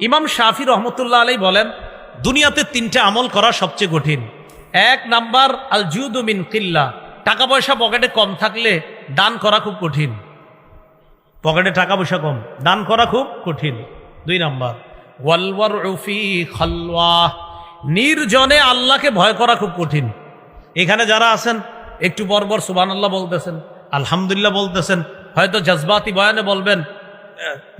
ইমাম শাফি রহমতুল্লাহ আলাই বলেন, দুনিয়াতে তিনটা আমল করা সবচেয়ে কঠিন। এক নাম্বার আল জুদুমিন কিল্লা। টাকা পয়সা পকেটে কম থাকলে দান করা খুব কঠিন। পকেটে টাকা পয়সা কম, দান করা খুব কঠিন। দুই নাম্বার ওয়ালওয়ার রফি খালওয়া নির্জনে আল্লাহকে ভয় করা খুব কঠিন। এখানে যারা আছেন, একটু পরপর সুবান আল্লাহ বলতেছেন, আলহামদুলিল্লাহ বলতেছেন, হয়তো জজবাতি বয়ানে বলবেন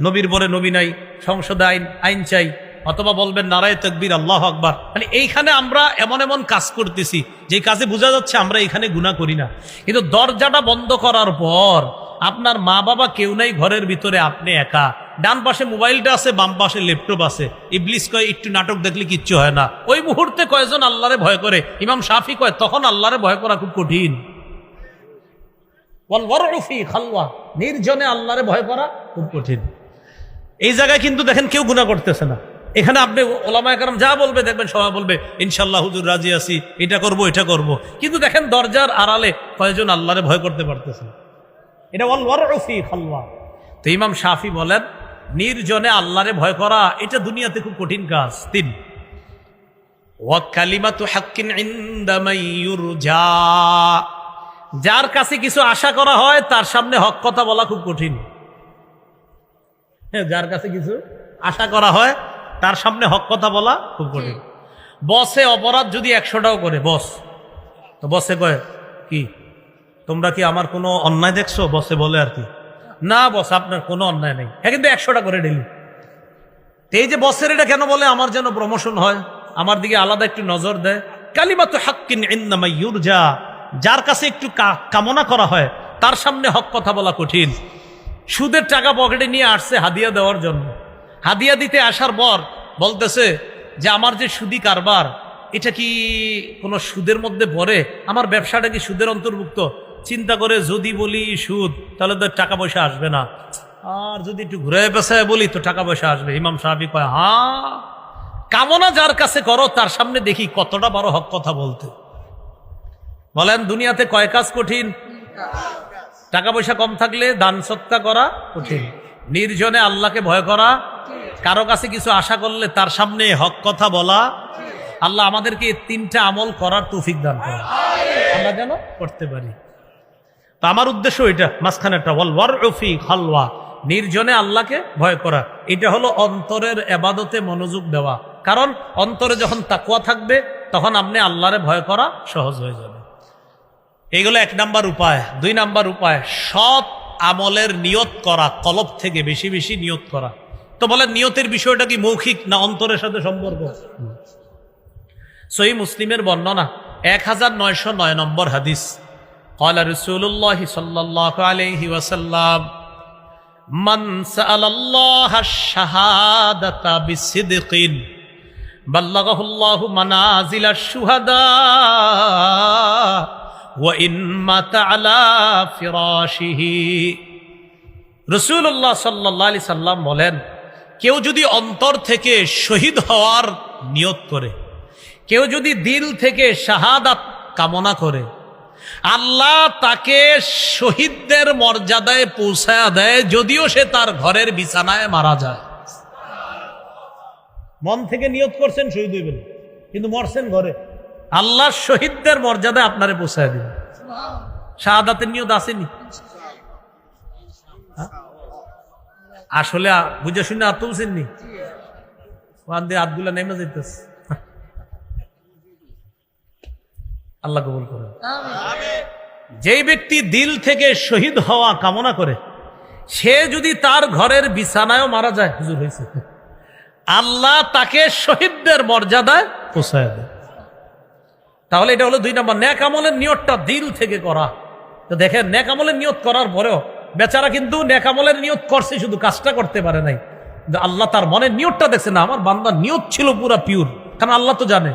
নবীর পরে নবী নাই, সংসদে আইন আইন চাই, অথবা বলবেন নারায় তকবীর, আল্লাহ আকবার। মানে এইখানে আমরা এমন এমন কাজ করতেছি, যে কাজে বোঝা যাচ্ছে আমরা এখানে গুণা করি না। কিন্তু দরজাটা বন্ধ করার পর আপনার মা বাবা কেউ নাই, ঘরের ভিতরে আপনি একা। ডান পাশে মোবাইলটা আছে, বাম পাশে ল্যাপটপ আছে। ইবলিস কয়, একটু নাটক দেখলে কিচ্ছু হয় না। ওই মুহূর্তে কয়জন আল্লাহরে ভয় করে? ইমাম শাফি কয়, তখন আল্লাহরে ভয় করা খুব কঠিন। নির্জনে আল্লাহরে ভয় করা খুব কঠিন। এই জায়গায় কিন্তু দেখেন কেউ গুণা করতেছে না। এখানে আপনি ওলামা একরাম যা বলবে দেখবেন, সবাই বলবে ইনশাল্লাহ হুজুর, রাজি আছি, এটা করব এটা করব। কিন্তু দেখেন দরজার আড়ালে কয়েকজন আল্লাহরে ভয় করতে পারতেছে। এটা ওয়াল ওয়ারউফি খালওয়া। তো ইমাম শাফি বলেন, নির্জনে আল্লাহরে ভয় করা, এটা দুনিয়াতে খুব কঠিন কাজ। তিন ওয়াকালিমাতু হাক্কিন ইনদা মাইয়ুরজা। যার কাছে কিছু আশা করা হয় তার সামনে হক কথা বলা খুব কঠিন। হ্যাঁ, যার কাছে কিছু আশা করা হয় তার সামনে হক কথা বলা খুব কঠিন। বসে অপরাধ যদি একশোটাও করে বস। তো বসে কয় কি? তোমরা কি আমার কোনো অন্যায় দেখছ? বসে বলে আর কি। না বস আপনার কোনো অন্যায় নেই। হ্যাঁ কিন্তু একশোটা করে ডেলি। এই যে বসের এটা কেন বলে? আমার যেন প্রমোশন হয় আমার দিকে আলাদা একটু নজর দেয়। কালিমা তো হাক্কিন ইন্নামা ইউরজা যার কাছে একটু কামনা করা হয়, তার সামনে হক কথা বলা কঠিন। সুদের টাকা পকেটে নিয়ে আসছে হাদিয়া দেওয়ার জন্য। হাদিয়া দিতে আসার পর বলতেছে যে, আমার যে সুদি কারবার, এটা কি কোনো সুদের মধ্যে পড়ে? আমার ব্যবসাটা কি সুদের অন্তর্ভুক্ত? চিন্তা করে যদি বলি সুদ, তাহলে তো টাকা পয়সা আসবে না। আর যদি একটু ঘুরে পেশায় বলি, তো টাকা পয়সা আসবে। ইমাম সাহাবি কয়, হা, কামনা যার কাছে করো, তার সামনে দেখি কতটা বড় হক কথা বলতে। বলেন, দুনিয়াতে কয় কাজ কঠিন? টাকা পয়সা কম থাকলে দান সত্তা করা কঠিন। নির্জনে আল্লাহকে ভয় করা, কারও কাছে কিছু আশা করলে তার সামনে হক কথা বলা। আল্লাহ আমাদেরকে তিনটা আমল করার তৌফিক দান করে আমরা যেন করতে পারি। তো আমার উদ্দেশ্য এটা মাঝখানেটা ওয়াল ওয়ার রফি খালওয়া নির্জনে আল্লাহকে ভয় করা। এটা হলো অন্তরের এবাদতে মনোযোগ দেওয়া। কারণ অন্তরে যখন তাকুয়া থাকবে, তখন আপনি আল্লাহরে ভয় করা সহজ হয়ে যাবে। এগুলো এক নাম্বার উপায় দুই নাম্বার উপায় সৎ আমলের নিয়ত করা কলব থেকে বেশি বেশি নিয়ত করা তো বলে নিয়তের বিষয়টা কি মৌখিক না অন্তরের সাথে সম্পর্ক সহি মুসলিমের বর্ণনা এক হাজার নয়শো নয় নম্বর হাদিস قال رسول الله صلى الله عليه وسلم من سأل الله الشهادة بصدق بلغه الله منازل الشهداء রসুল্লাহ সাল্লি সাল্লাম বলেন, কেউ যদি অন্তর থেকে শহীদ হওয়ার নিয়ত করে, কেউ যদি দিল থেকে শাহাদাত কামনা করে, আল্লাহ তাকে শহীদদের মর্যাদায় পৌঁছায়া দেয় যদিও সে তার ঘরের বিছানায় মারা যায়। মন থেকে নিয়ত করছেন, শহীদ হইবেন, কিন্তু মরছেন ঘরে। আল্লাহ শহীদদের মর্যাদায় আপনারে পৌঁছায় দিবেন শাহাদাতের নিয়ত আসেনি? হ্যাঁ? আসলে বুঝে শুনে আর তুলছেননি? ওখান নেমে যেতেছে আল্লাহ কবুল করেন। যেই ব্যক্তি দিল থেকে শহীদ হওয়া কামনা করে, সে যদি তার ঘরের বিছানায়ও মারা যায়, হুজুর হয়েছে আল্লাহ তাকে শহীদদের মর্যাদায় পোষায় দেয়। তাহলে এটা হলো দুই নম্বর ন্যাক আমলের নিয়তটা দিল থেকে করা। তো দেখেন ন্যাক আমলের নিয়ত করার পরেও বেচারা কিন্তু ন্যাক আমলের নিয়ত করছে, শুধু কাজটা করতে পারে নাই। আল্লাহ তার মনের নিয়তটা দেখছে না, আমার বান্দার নিয়ত ছিল পুরা পিওর কারণ আল্লাহ তো জানে।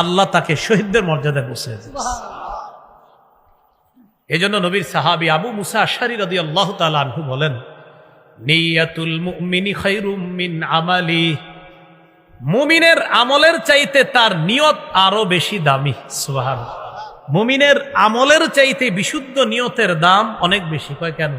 আল্লাহ তাকে শহীদদের মর্যাদায় বসে এই জন্য নবীর সাহাবি আবু মুসা আশারি রদি আল্লাহ আনহু বলেন, নিয়াতুল মুমিনি খৈরুম মিন আমালি। মুমিনের আমলের চাইতে তার নিয়ত আরও বেশি দামি সুবাহান মুমিনের আমলের চাইতে বিশুদ্ধ নিয়তের দাম অনেক বেশি। কয় কেন?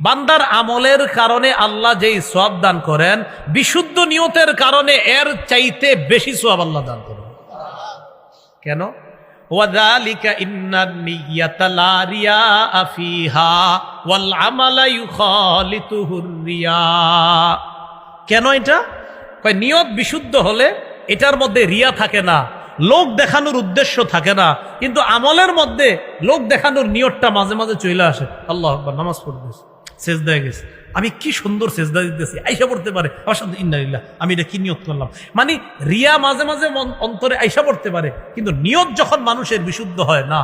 বান্দার আমলের কারণে আল্লাহ যেই সওয়াব দান করেন, বিশুদ্ধ নিয়তের কারণে এর চাইতে বেশি সওয়াব আল্লাহ দান করেন। কেন? ইন্নান নিয়াতা লা রিয়া ফিহা ওয়াল আমালা ইউখালিতুহুর রিয়া। কেন এটা? কয়, নিয়ত বিশুদ্ধ হলে এটার মধ্যে রিয়া থাকে না, লোক দেখানোর উদ্দেশ্য থাকে না, কিন্তু আমলের মধ্যে লোক দেখানোর নিয়তটা মাঝে মাঝে চলে আসে। আল্লাহ নামাজ পড়তেছে সেজদায় গেছে। আমি কি সুন্দর সেজদা দিতেছি, আইসা পড়তে পারে। আমার সাথে আমি এটা কি নিয়ত করলাম? মানে রিয়া মাঝে মাঝে অন্তরে আইসা পড়তে পারে, কিন্তু নিয়ত যখন মানুষের বিশুদ্ধ হয় না,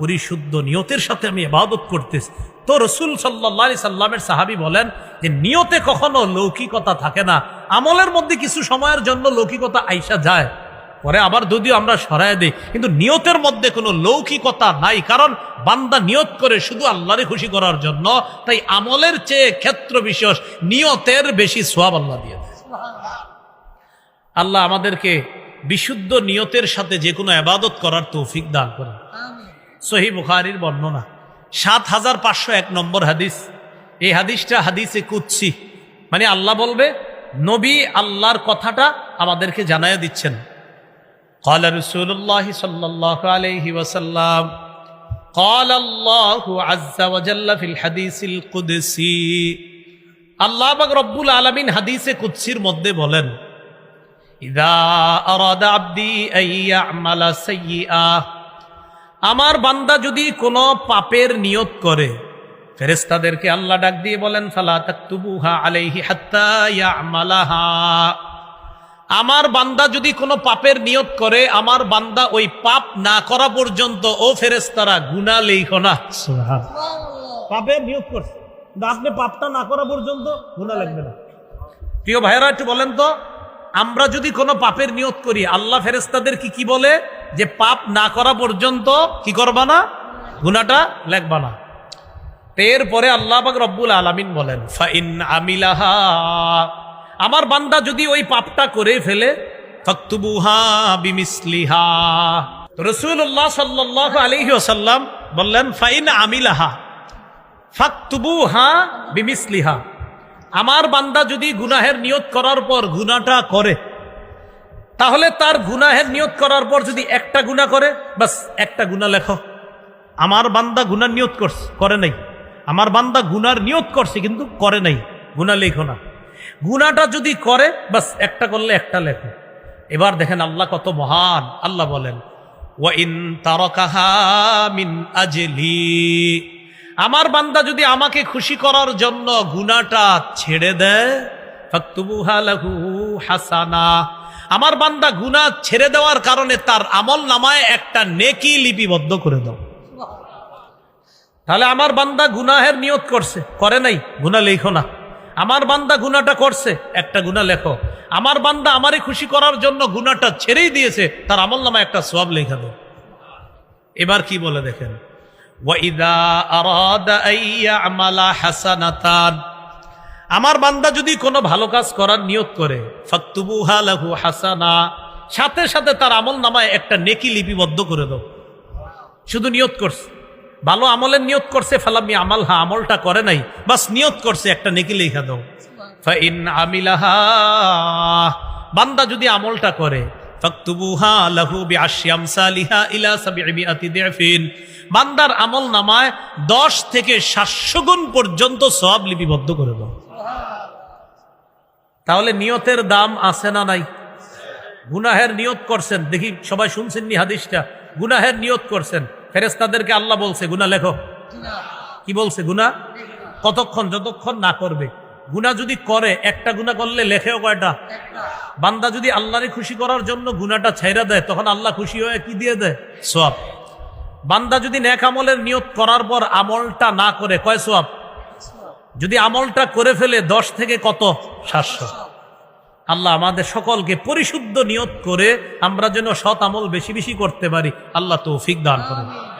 পরিশুদ্ধ নিয়তের সাথে আমি ইবাদত করতেছি। তো রসুল সাল্লাহ সাল্লামের সাহাবি বলেন যে, নিয়তে কখনো লৌকিকতা থাকে না। আমলের মধ্যে কিছু সময়ের জন্য লৌকিকতা আইসা যায়। পরে আবার যদিও আমরা সরাই দিই, কিন্তু নিয়তের মধ্যে কোনো লৌকিকতা নাই। কারণ বান্দা নিয়ত করে শুধু আল্লাহরে খুশি করার জন্য তাই আমলের চেয়ে ক্ষেত্র বিশেষ নিয়তের বেশি সোয়াব আল্লাহ দিয়ে দেয় আল্লাহ আমাদেরকে বিশুদ্ধ নিয়তের সাথে যে কোনো আবাদত করার তৌফিক দান করেন সহি বুখারির বর্ণনা সাত হাজার পাঁচশো এক নম্বর হাদিস এই হাদিসটা হাদিসে কুচ্ছি মানে আল্লাহ বলবে নবী আল্লাহর কথাটা আমাদেরকে জানাইয়া দিচ্ছেন قال رسول الله صلى الله عليه وسلم قال الله عز وجل في الحديث القدسي আল্লাহ পাক রব্বুল আলামিন হাদিসে কুদসির মধ্যে বলেন ইদা আরাদা আব্দি আন ইয়ামালা সাইয়্যা আমার বান্দা যদি কোনো পাপের নিয়ত করে ফেরেস্তাদেরকে আল্লাহ ডাক দিয়ে বলেন ফালা তাকতুবুহা আলাইহি হাত্তা ইয়ামালাহা আমার বান্দা যদি কোনো পাপের নিয়ত করে আমার বান্দা ওই পাপ না করা পর্যন্ত ও ফেরেস্তারা গুণা লেখো না। পাপের নিয়ত করছে। আপনি পাপটা না করা পর্যন্ত গুণা লাগবে না। প্রিয় ভাইয়েরা একটু বলেন তো আমরা যদি কোনো পাপের নিয়ত করি আল্লাহ ফেরেস্তাদের কি কি বলে? যে পাপ না করা পর্যন্ত কি করবা না? গুনাটা লেখবা না। এরপরে আল্লাহ পাক রব্বুল আলামিন বলেন ফাইন আমিলাহা আমার বান্দা যদি ওই পাপটা করে ফেলে বললেন, ফাইন আমার বান্দা যদি গুনাহের নিয়ত করার পর গুনাটা করে, তাহলে তার গুনাহের নিয়ত করার পর যদি একটা গুণা করে, বাস একটা গুণা লেখো। আমার বান্দা গুনার নিয়ত করছে, করে নাই। আমার বান্দা গুনার নিয়ত করছে, কিন্তু করে নাই। গুণা লেখো না। গুনাটা যদি করে বাস একটা করলে একটা লেখো। এবার দেখেন আল্লাহ কত মহান। আল্লাহ বলেন ওয়াইন তারকাহা মিন আজলি। আমার বান্দা যদি আমাকে খুশি করার জন্য গুনাটা ছেড়ে দেয় হাসানা। আমার বান্দা গুনাহ ছেড়ে দেওয়ার কারণে তার আমল নামায় একটা নেকি লিপিবদ্ধ করে দাও। তাহলে আমার বান্দা গুনাহের নিয়ত করছে। করে নাই? গুনাহ লেখো না। আমার বান্দা গুনাটা করছে, একটা গুনাহ লেখো। আমার বান্দা আমারে খুশি করার জন্য গুনাটা ছেড়েই দিয়েছে, তার আমল নামায় একটা সব লেখা দাও। এবার কি বলে দেখেন? আমার বান্দা যদি কোনো ভালো কাজ করার নিয়ত করে হাসানা, সাথে সাথে তার আমল নামায় একটা নেকি লিপিবদ্ধ করে দাও। শুধু নিয়ত করছে। ভালো আমলের নিয়ত করছে ফালামি আমাল হা আমলটা করে নাই। বাস নিয়ত করছে, একটা নেকি লেখা দাও। ফাইন আমিলাহা। বান্দা যদি আমলটা করে, ফাকতুবুহা লাহু বিআশিয়াম সালিহা ইলা বান্দার আমল নামায় দশ থেকে সাতশো গুণ পর্যন্ত সব লিপিবদ্ধ করে দাও। তাহলে নিয়তের দাম আছে না নাই? গুনাহের নিয়ত করছেন, দেখি সবাই শুনছেন নি হাদিসটা? গুনাহের নিয়ত করছেন। ফেরেস্তাদেরকে আল্লাহ বলছে গুনা লেখো। কি বলছে গুনা কতক্ষণ, যতক্ষণ না করবে। গুনা যদি করে, একটা গুনা করলে লেখেও কয়টা? বান্দা যদি আল্লাহরে খুশি করার জন্য গুনাটা ছাইরা দেয়, তখন আল্লাহ খুশি হয়ে কি দিয়ে দেয়? সব বান্দা যদি নেক আমলের নিয়ত করার পর আমলটা না করে, কয় সোয়াব? যদি আমলটা করে ফেলে, দশ থেকে কত? সাতশো। আল্লাহ আমাদের সকলকে পরিশুদ্ধ নিয়ত করে আমরা যেন সৎ আমল বেশি বেশি করতে পারি। আল্লাহ তৌফিক দান করেন।